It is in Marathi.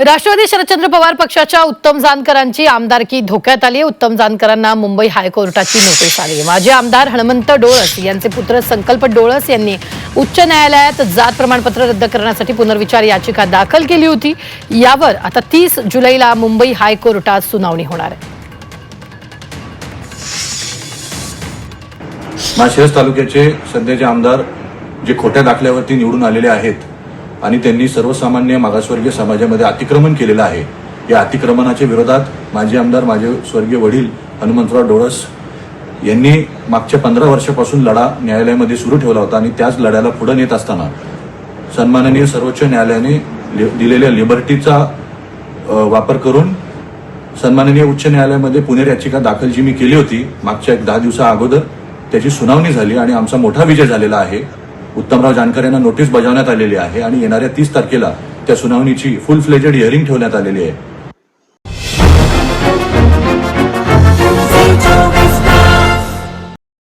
राष्ट्रवादी शरदचंद्र पवार पक्षाच्या उत्तम जानकरांची आमदारकी धोक्यात आली उत्तम जानकरांना मुंबई हायकोर्टाची नोटीस आली माजी आमदार हणमंत डोळस यांचे पुत्र संकल्प डोळस यांनी उच्च न्यायालयात जात प्रमाणपत्र रद्द करण्यासाठी पुनर्विचार याचिका दाखल केली होती. यावर आता तीस जुलैला मुंबई हायकोर्टात सुनावणी होणार आहे. माळशिरस तालुक्याचे सध्याचे आमदार जे खोट्या दाखल्यावरती निवडून आलेले आहेत आणि त्यांनी सर्वसामान्य मागासवर्गीय समाजामध्ये अतिक्रमण केलेलं आहे. या अतिक्रमणाच्या विरोधात माजी आमदार माझे स्वर्गीय वडील हनुमंतराव डोळस यांनी मागच्या पंधरा वर्षापासून लढा न्यायालयामध्ये सुरू ठेवला होता आणि त्याच लढ्याला पुढे नेत असताना सन्माननीय सर्वोच्च न्यायालयाने लि- दिलेल्या लिबर्टीचा वापर करून सन्माननीय उच्च न्यायालयामध्ये पुणे याचिका दाखल जी मी केली होती. मागच्या एक दहा दिवसा अगोदर त्याची सुनावणी झाली आणि आमचा मोठा विजय झालेला आहे. उत्तमराव जानकर यांना नोटीस बजावण्यात आलेली आहे आणि येणाऱ्या तीस तारखेला त्या सुनावणीची फुल फ्लेजेड हिअरिंग ठेवण्यात आलेली आहे.